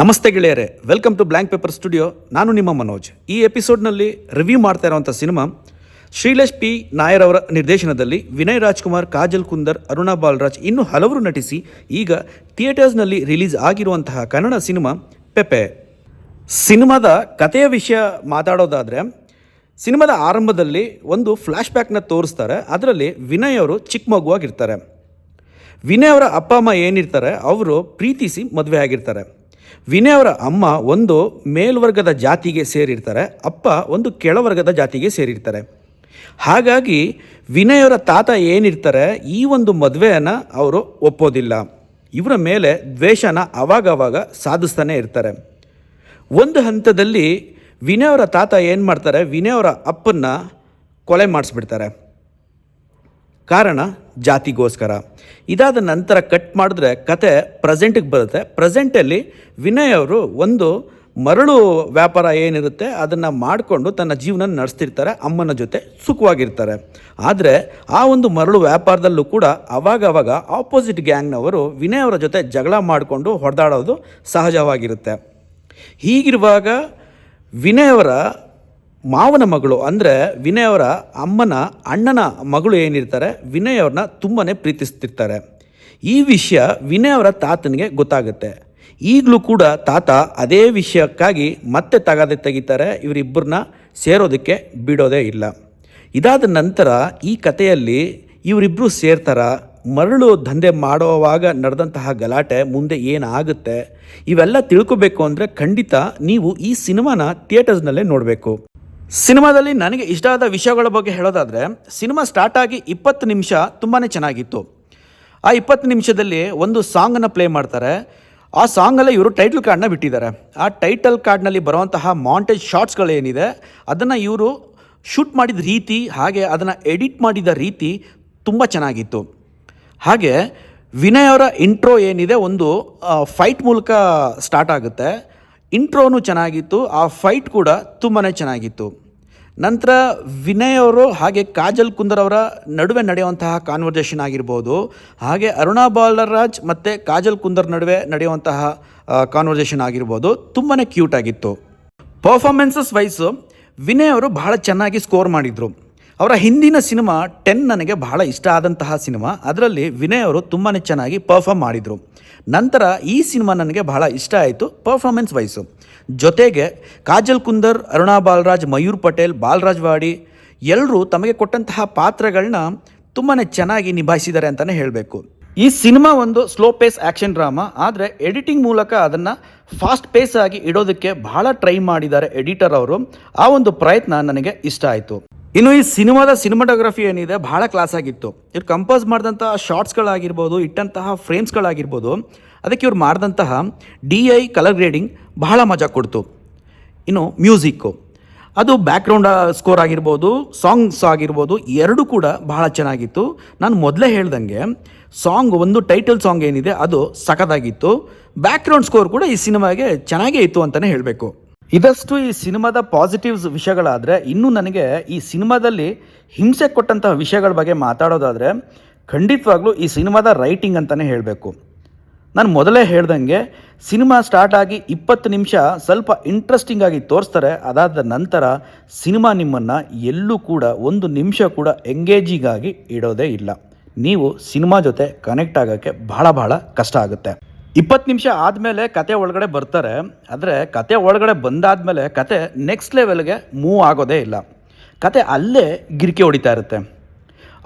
ನಮಸ್ತೆ ಗೆಳೆಯರೆ welcome to blank paper studio ನಾನು ನಿಮ್ಮ ಮನೋಜ್. ಈ ಎಪಿಸೋಡ್ನಲ್ಲಿ ರಿವ್ಯೂ ಮಾಡ್ತಾ ಇರುವಂಥ ಸಿನಿಮಾ ಶ್ರೀಲೇಶ್ ಪಿ. ನಾಯರ್ ಅವರ ನಿರ್ದೇಶನದಲ್ಲಿ ವಿನಯ್ ರಾಜ್ಕುಮಾರ್, ಕಾಜಲ್ ಕುಂದರ್, ಅರುಣಾ ಬಾಲರಾಜ್ ಇನ್ನೂ ಹಲವರು ನಟಿಸಿ, ಈಗ ಥಿಯೇಟರ್ಸ್ನಲ್ಲಿ ರಿಲೀಸ್ ಆಗಿರುವಂತಹ ಕನ್ನಡ ಸಿನಿಮಾ ಪೆಪೆ ಸಿನಿಮಾದ ಕಥೆಯ ವಿಷಯ ಮಾತಾಡೋದಾದರೆ, ಸಿನಿಮಾದ ಆರಂಭದಲ್ಲಿ ಒಂದು ಫ್ಲ್ಯಾಶ್ ಬ್ಯಾಕ್ನ ತೋರಿಸ್ತಾರೆ, ಅದರಲ್ಲಿ ವಿನಯ್ ಅವರು ಚಿಕ್ಕ ಮಗುವಾಗಿರ್ತಾರೆ. ವಿನಯ್ ಅವರ ಅಪ್ಪ ಅಮ್ಮ ಏನಿರ್ತಾರೆ, ಅವರು ಪ್ರೀತಿಸಿ ಮದುವೆ ಆಗಿರ್ತಾರೆ. ವಿನಯ್ ಅವರ ಅಮ್ಮ ಒಂದು ಮೇಲ್ವರ್ಗದ ಜಾತಿಗೆ ಸೇರಿರ್ತಾರೆ, ಅಪ್ಪ ಒಂದು ಕೆಳವರ್ಗದ ಜಾತಿಗೆ ಸೇರಿರ್ತಾರೆ. ಹಾಗಾಗಿ ವಿನಯ್ ಅವರ ತಾತ ಏನಿರ್ತಾರೆ, ಈ ಒಂದು ಮದುವೆಯನ್ನು ಅವರು ಒಪ್ಪೋದಿಲ್ಲ. ಇವರ ಮೇಲೆ ದ್ವೇಷನ ಅವಾಗವಾಗ ಸಾಧಿಸ್ತಾನೆ ಇರ್ತಾರೆ. ಒಂದು ಹಂತದಲ್ಲಿ ವಿನಯ್ ಅವರ ತಾತ ಏನು ಮಾಡ್ತಾರೆ, ವಿನಯ್ ಅವರ ಅಪ್ಪನ್ನ ಕೊಲೆ ಮಾಡಿಸ್ಬಿಡ್ತಾರೆ. ಕಾರಣ ಜಾತಿಗೋಸ್ಕರ. ಇದಾದ ನಂತರ ಕಟ್ ಮಾಡಿದ್ರೆ ಕತೆ ಪ್ರೆಸೆಂಟಿಗೆ ಬರುತ್ತೆ. ಪ್ರೆಸೆಂಟಲ್ಲಿ ವಿನಯ್ ಅವರು ಒಂದು ಮರಳು ವ್ಯಾಪಾರ ಏನಿರುತ್ತೆ ಅದನ್ನು ಮಾಡಿಕೊಂಡು ತನ್ನ ಜೀವನ ನಡೆಸ್ತಿರ್ತಾರೆ, ಅಮ್ಮನ ಜೊತೆ ಸುಖವಾಗಿರ್ತಾರೆ. ಆದರೆ ಆ ಒಂದು ಮರಳು ವ್ಯಾಪಾರದಲ್ಲೂ ಕೂಡ ಅವಾಗವಾಗ ಆಪೋಸಿಟ್ ಗ್ಯಾಂಗ್ನವರು ವಿನಯ್ ಅವರ ಜೊತೆ ಜಗಳ ಮಾಡಿಕೊಂಡು ಹೊಡೆದಾಡೋದು ಸಹಜವಾಗಿರುತ್ತೆ. ಹೀಗಿರುವಾಗ ವಿನಯ್ ಅವರ ಮಾವನ ಮಗಳು ಅಂದರೆ ವಿನಯ್ ಅವರ ಅಮ್ಮನ ಅಣ್ಣನ ಮಗಳು ಏನಿರ್ತಾರೆ, ವಿನಯ್ ಅವ್ರನ್ನ ತುಂಬಾ ಪ್ರೀತಿಸ್ತಿರ್ತಾರೆ. ಈ ವಿಷಯ ವಿನಯ್ ಅವರ ತಾತನಿಗೆ ಗೊತ್ತಾಗುತ್ತೆ. ಈಗಲೂ ಕೂಡ ತಾತ ಅದೇ ವಿಷಯಕ್ಕಾಗಿ ಮತ್ತೆ ತಗಾದೆ ತೆಗಿತಾರೆ, ಇವರಿಬ್ಬರನ್ನ ಸೇರೋದಕ್ಕೆ ಬಿಡೋದೇ ಇಲ್ಲ. ಇದಾದ ನಂತರ ಈ ಕಥೆಯಲ್ಲಿ ಇವರಿಬ್ಬರು ಸೇರ್ತಾರ, ಮರಳು ದಂಧೆ ಮಾಡುವಾಗ ನಡೆದಂತಹ ಗಲಾಟೆ ಮುಂದೆ ಏನಾಗುತ್ತೆ, ಇವೆಲ್ಲ ತಿಳ್ಕೊಬೇಕು ಅಂದರೆ ಖಂಡಿತ ನೀವು ಈ ಸಿನಿಮಾನ ಥಿಯೇಟರ್ಸ್ನಲ್ಲೇ ನೋಡಬೇಕು. ಸಿನಿಮಾದಲ್ಲಿ ನನಗೆ ಇಷ್ಟ ಆದ ವಿಷಯಗಳ ಬಗ್ಗೆ ಹೇಳೋದಾದರೆ, ಸಿನಿಮಾ ಸ್ಟಾರ್ಟ್ ಆಗಿ ಇಪ್ಪತ್ತು ನಿಮಿಷ ತುಂಬಾ ಚೆನ್ನಾಗಿತ್ತು. ಆ ಇಪ್ಪತ್ತು ನಿಮಿಷದಲ್ಲಿ ಒಂದು ಸಾಂಗನ್ನು ಪ್ಲೇ ಮಾಡ್ತಾರೆ. ಆ ಸಾಂಗಲ್ಲೇ ಇವರು ಟೈಟಲ್ ಕಾರ್ಡ್ನ ಬಿಟ್ಟಿದ್ದಾರೆ. ಆ ಟೈಟಲ್ ಕಾರ್ಡ್ನಲ್ಲಿ ಬರುವಂತಹ ಮಾಂಟೇಜ್ ಶಾರ್ಟ್ಸ್ಗಳೇನಿದೆ ಅದನ್ನು ಇವರು ಶೂಟ್ ಮಾಡಿದ ರೀತಿ, ಹಾಗೆ ಅದನ್ನು ಎಡಿಟ್ ಮಾಡಿದ ರೀತಿ ತುಂಬ ಚೆನ್ನಾಗಿತ್ತು. ಹಾಗೆ ವಿನಯ್ ಅವರ ಇಂಟ್ರೋ ಏನಿದೆ, ಒಂದು ಫೈಟ್ ಮೂಲಕ ಸ್ಟಾರ್ಟ್ ಆಗುತ್ತೆ. ಇಂಟ್ರೋನು ಚೆನ್ನಾಗಿತ್ತು, ಆ ಫೈಟ್ ಕೂಡ ತುಂಬಾ ಚೆನ್ನಾಗಿತ್ತು. ನಂತರ ವಿನಯ್ ಅವರು ಹಾಗೆ ಕಾಜಲ್ ಕುಂದರ್ ಅವರ ನಡುವೆ ನಡೆಯುವಂತಹ ಕಾನ್ವರ್ಸೇಷನ್ ಆಗಿರ್ಬೋದು, ಹಾಗೆ ಅರುಣಾ ಬಾಲರಾಜ್ ಮತ್ತು ಕಾಜಲ್ ಕುಂದರ್ ನಡುವೆ ನಡೆಯುವಂತಹ ಕಾನ್ವರ್ಸೇಷನ್ ಆಗಿರ್ಬೋದು ತುಂಬಾ ಕ್ಯೂಟ್ ಆಗಿತ್ತು. ಪರ್ಫಾರ್ಮೆನ್ಸಸ್ ವೈಸು ವಿನಯ್ ಅವರು ಬಹಳ ಚೆನ್ನಾಗಿ ಸ್ಕೋರ್ ಮಾಡಿದರು. ಅವರ ಹಿಂದಿನ ಸಿನಿಮಾ ಟೆನ್ ನನಗೆ ಬಹಳ ಇಷ್ಟ ಆದಂತಹ ಸಿನಿಮಾ. ಅದರಲ್ಲಿ ವಿನಯ್ ಅವರು ತುಂಬಾ ಚೆನ್ನಾಗಿ ಪರ್ಫಾರ್ಮ್ ಮಾಡಿದರು. ನಂತರ ಈ ಸಿನಿಮಾ ನನಗೆ ಬಹಳ ಇಷ್ಟ ಆಯಿತು ಪರ್ಫಾಮೆನ್ಸ್ ವೈಸು ಜೊತೆಗೆ ಕಾಜಲ್ ಕುಂದರ್, ಅರುಣಾ ಬಾಲರಾಜ್, ಮಯೂರ್ ಪಟೇಲ್, ಬಾಲರಾಜ್ ವಾಡಿ ಎಲ್ಲರೂ ತಮಗೆ ಕೊಟ್ಟಂತಹ ಪಾತ್ರಗಳನ್ನ ತುಂಬಾ ಚೆನ್ನಾಗಿ ನಿಭಾಯಿಸಿದ್ದಾರೆ ಅಂತಲೇ ಹೇಳಬೇಕು. ಈ ಸಿನಿಮಾ ಒಂದು ಸ್ಲೋ ಪೇಸ್ ಆ್ಯಕ್ಷನ್ ಡ್ರಾಮಾ ಆದರೆ ಎಡಿಟಿಂಗ್ ಮೂಲಕ ಅದನ್ನು ಫಾಸ್ಟ್ ಪೇಸ್ ಆಗಿ ಇಡೋದಕ್ಕೆ ಬಹಳ ಟ್ರೈ ಮಾಡಿದ್ದಾರೆ ಎಡಿಟರ್ ಅವರು. ಆ ಒಂದು ಪ್ರಯತ್ನ ನನಗೆ ಇಷ್ಟ ಆಯಿತು. ಇನ್ನು ಈ ಸಿನಿಮಾದ ಸಿನಿಮಾಟೋಗ್ರಫಿ ಏನಿದೆ, ಬಹಳ ಕ್ಲಾಸ್ ಆಗಿತ್ತು. ಇವ್ರು ಕಂಪೋಸ್ ಮಾಡಿದಂತಹ ಶಾರ್ಟ್ಸ್ಗಳಾಗಿರ್ಬೋದು ಇಟ್ಟಂತಹ ಫ್ರೇಮ್ಸ್ಗಳಾಗಿರ್ಬೋದು ಅದಕ್ಕೆ ಇವ್ರು ಮಾಡಿದಂತಹ ಡಿ ಐ ಕಲರ್ ಗ್ರೇಡಿಂಗ್ ಬಹಳ ಮಜಾ ಕೊಡ್ತು. ಇನ್ನು ಮ್ಯೂಸಿಕ್ಕು ಅದು ಬ್ಯಾಕ್ಗ್ರೌಂಡ್ ಸ್ಕೋರ್ ಆಗಿರ್ಬೋದು ಸಾಂಗ್ಸ್ ಆಗಿರ್ಬೋದು, ಎರಡೂ ಕೂಡ ಬಹಳ ಚೆನ್ನಾಗಿತ್ತು. ನಾನು ಮೊದಲೇ ಹೇಳ್ದಂಗೆ ಸಾಂಗ್ ಒಂದು ಟೈಟಲ್ ಸಾಂಗ್ ಏನಿದೆ, ಅದು ಸಖತ್ತಾಗಿತ್ತು. ಬ್ಯಾಕ್ಗ್ರೌಂಡ್ ಸ್ಕೋರ್ ಕೂಡ ಈ ಸಿನಿಮಾಗೆ ಚೆನ್ನಾಗೇ ಇತ್ತು ಅಂತಲೇ ಹೇಳಬೇಕು. ಇದಷ್ಟು ಈ ಸಿನಿಮಾದ ಪಾಸಿಟಿವ್ಸ್ ವಿಷಯಗಳಾದರೆ ಇನ್ನು ನನಗೆ ಈ ಸಿನಿಮಾದಲ್ಲಿ ಹಿಂಸೆ ಕೊಟ್ಟಂತಹ ವಿಷಯಗಳ ಬಗ್ಗೆ ಮಾತಾಡೋದಾದರೆ ಖಂಡಿತವಾಗ್ಲೂ ಈ ಸಿನಿಮಾದ ರೈಟಿಂಗ್ ಅಂತಲೇ ಹೇಳಬೇಕು. ನಾನು ಮೊದಲೇ ಹೇಳ್ದಂಗೆ ಸಿನಿಮಾ ಸ್ಟಾರ್ಟ್ ಆಗಿ ಇಪ್ಪತ್ತು ನಿಮಿಷ ಸ್ವಲ್ಪ ಇಂಟ್ರೆಸ್ಟಿಂಗ್ ಆಗಿ ತೋರಿಸ್ತಾರೆ. ಅದಾದ ನಂತರ ಸಿನಿಮಾ ನಿಮ್ಮನ್ನು ಎಲ್ಲೂ ಕೂಡ ಒಂದು ನಿಮಿಷ ಕೂಡ ಎಂಗೇಜಿಗಾಗಿ ಇಡೋದೇ ಇಲ್ಲ. ನೀವು ಸಿನಿಮಾ ಜೊತೆ ಕನೆಕ್ಟ್ ಆಗೋಕ್ಕೆ ಬಹಳ ಬಹಳ ಕಷ್ಟ ಆಗುತ್ತೆ. ಇಪ್ಪತ್ತು ನಿಮಿಷ ಆದಮೇಲೆ ಕತೆ ಒಳಗಡೆ ಬರ್ತಾರೆ. ಆದರೆ ಕತೆ ಒಳಗಡೆ ಬಂದಾದಮೇಲೆ ಕತೆ ನೆಕ್ಸ್ಟ್ ಲೆವೆಲ್ಗೆ ಮೂವ್ ಆಗೋದೇ ಇಲ್ಲ. ಕತೆ ಅಲ್ಲೇ ಗಿರಿಕೆ ಹೊಡಿತಾ ಇರುತ್ತೆ.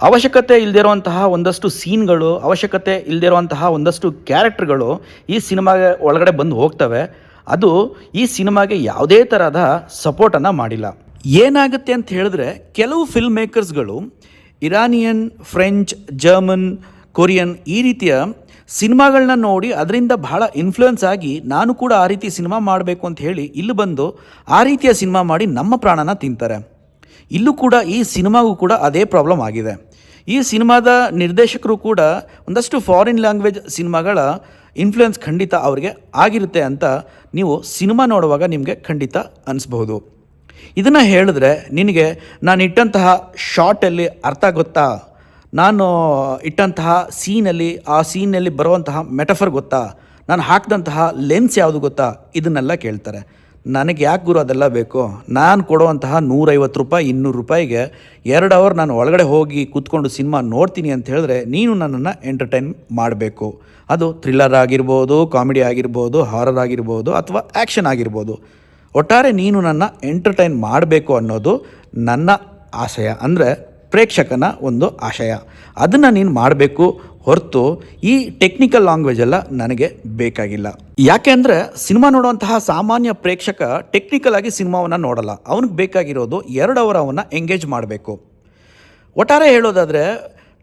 ಅವಶ್ಯಕತೆ ಇಲ್ದಿರುವಂತಹ ಒಂದಷ್ಟು ಸೀನ್ಗಳು, ಅವಶ್ಯಕತೆ ಇಲ್ದಿರುವಂತಹ ಒಂದಷ್ಟು ಕ್ಯಾರೆಕ್ಟರ್ಗಳು ಈ ಸಿನಿಮಾಗೆ ಒಳಗಡೆ ಬಂದು ಹೋಗ್ತವೆ. ಅದು ಈ ಸಿನಿಮಾಗೆ ಯಾವುದೇ ಥರದ ಸಪೋರ್ಟನ್ನು ಮಾಡಿಲ್ಲ. ಏನಾಗುತ್ತೆ ಅಂತ ಹೇಳಿದ್ರೆ ಕೆಲವು ಫಿಲ್ಮ್ ಮೇಕರ್ಸ್ಗಳು ಇರಾನಿಯನ್, ಫ್ರೆಂಚ್ ಜರ್ಮನ್ ಕೊರಿಯನ್ ಈ ರೀತಿಯ ಸಿನಿಮಾಗಳನ್ನ ನೋಡಿ ಅದರಿಂದ ಬಹಳ ಇನ್ಫ್ಲುಯೆನ್ಸ್ ಆಗಿ ನಾನು ಕೂಡ ಆ ರೀತಿ ಸಿನಿಮಾ ಮಾಡಬೇಕು ಅಂತ ಹೇಳಿ ಇಲ್ಲಿ ಬಂದು ಆ ರೀತಿಯ ಸಿನಿಮಾ ಮಾಡಿ ನಮ್ಮ ಪ್ರಾಣನ ತಿಂತಾರೆ. ಇಲ್ಲೂ ಕೂಡ ಈ ಸಿನಿಮಾಗೂ ಕೂಡ ಅದೇ ಪ್ರಾಬ್ಲಮ್ ಆಗಿದೆ. ಈ ಸಿನಿಮಾದ ನಿರ್ದೇಶಕರು ಕೂಡ ಒಂದಷ್ಟು ಫಾರಿನ್ ಲ್ಯಾಂಗ್ವೇಜ್ ಸಿನಿಮಾಗಳ ಇನ್ಫ್ಲುಯೆನ್ಸ್ ಖಂಡಿತ ಅವರಿಗೆ ಆಗಿರುತ್ತೆ ಅಂತ ನೀವು ಸಿನಿಮಾ ನೋಡುವಾಗ ನಿಮಗೆ ಖಂಡಿತ ಅನಿಸ್ಬಹುದು. ಇದನ್ನು ಹೇಳಿದ್ರೆ ನಿನಗೆ ನಾನು ಇಟ್ಟಂತಹ ಶಾರ್ಟಲ್ಲಿ ಅರ್ಥ ಗೊತ್ತಾ ನಾನು ಇಟ್ಟಂತಹ ಸೀನಲ್ಲಿ, ಆ ಸೀನಲ್ಲಿ ಬರುವಂತಹ ಮೆಟಫರ್ ಗೊತ್ತಾ? ನಾನು ಹಾಕಿದಂತಹ ಲೆನ್ಸ್ ಯಾವುದು ಗೊತ್ತಾ? ಇದನ್ನೆಲ್ಲ ಕೇಳ್ತಾರೆ. ನನಗೆ ಯಾಕೆ ಗುರು ಅದೆಲ್ಲ ಬೇಕು? ನಾನು ಕೊಡುವಂತಹ ನೂರೈವತ್ತು ರೂಪಾಯಿ, ಇನ್ನೂರು ರೂಪಾಯಿಗೆ ಎರಡು ಅವರ್ ನಾನು ಒಳಗಡೆ ಹೋಗಿ ಕೂತ್ಕೊಂಡು ಸಿನಿಮಾ ನೋಡ್ತೀನಿ ಅಂತ ಹೇಳಿದ್ರೆ ನೀನು ನನ್ನನ್ನು ಎಂಟರ್ಟೈನ್ ಮಾಡಬೇಕು. ಅದು ಥ್ರಿಲ್ಲರ್ ಆಗಿರ್ಬೋದು ಕಾಮಿಡಿ ಆಗಿರ್ಬೋದು ಹಾರರ್ ಆಗಿರ್ಬೋದು ಅಥವಾ ಆ್ಯಕ್ಷನ್ ಆಗಿರ್ಬೋದು. ಒಟ್ಟಾರೆ ನೀನು ನನ್ನ ಎಂಟರ್ಟೈನ್ ಮಾಡಬೇಕು ಅನ್ನೋದು ನನ್ನ ಆಶಯ ಅಂದರೆ ಪ್ರೇಕ್ಷಕನ ಒಂದು ಆಶಯ. ಅದನ್ನು ನೀನು ಮಾಡಬೇಕು ಹೊರತು ಈ ಟೆಕ್ನಿಕಲ್ ಲ್ಯಾಂಗ್ವೇಜ್ ಎಲ್ಲ ನನಗೆ ಬೇಕಾಗಿಲ್ಲ. ಯಾಕೆ ಅಂದರೆ ಸಿನಿಮಾ ನೋಡುವಂತಹ ಸಾಮಾನ್ಯ ಪ್ರೇಕ್ಷಕ ಟೆಕ್ನಿಕಲ್ ಆಗಿ ಸಿನಿಮಾವನ್ನು ನೋಡಲ್ಲ. ಅವನಿಗೆ ಬೇಕಾಗಿರೋದು ಎರಡು ಅವರ್ ಅವನ್ನ ಎಂಗೇಜ್ ಮಾಡಬೇಕು. ಒಟ್ಟಾರೆ ಹೇಳೋದಾದರೆ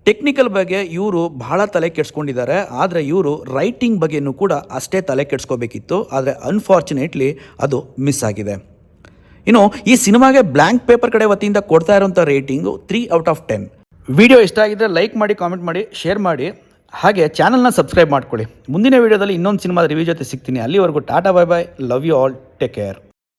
ಟೆಕ್ನಿಕಲ್ ಬಗ್ಗೆ ಇವರು ಬಹಳ ತಲೆ ಕೆಡಿಸ್ಕೊಂಡಿದ್ದಾರೆ. ಆದರೆ ಇವರು ರೈಟಿಂಗ್ ಬಗ್ಗೆನೂ ಕೂಡ ಅಷ್ಟೇ ತಲೆ ಕೆಡಿಸ್ಕೋಬೇಕಿತ್ತು. ಆದರೆ ಅನ್ಫಾರ್ಚುನೇಟ್ಲಿ ಅದು ಮಿಸ್ ಆಗಿದೆ. ಇನ್ನು ಈ ಸಿನಿಮಾಗೆ ಬ್ಲ್ಯಾಂಕ್ ಪೇಪರ್ ಕಡೆ ವತಿಯಿಂದ ಕೊಡ್ತಾ ಇರುವಂಥ rating three out of ten video ಇಷ್ಟ ಆಗಿದ್ರೆ ಲೈಕ್ ಮಾಡಿ ಕಾಮೆಂಟ್ ಮಾಡಿ ಶೇರ್ ಮಾಡಿ. ಹಾಗೆ ಚಾನಲ್ನ ಸಬ್ಸ್ಕ್ರೈಬ್ ಮಾಡ್ಕೊಳ್ಳಿ. ಮುಂದಿನ ವಿಡಿಯೋದಲ್ಲಿ ಇನ್ನೊಂದು ಸಿನಿಮಾದ ರಿವ್ಯೂ ಜೊತೆ ಸಿಗ್ತೀನಿ. ಅಲ್ಲಿವರೆಗೂ tata bye bye love you all take care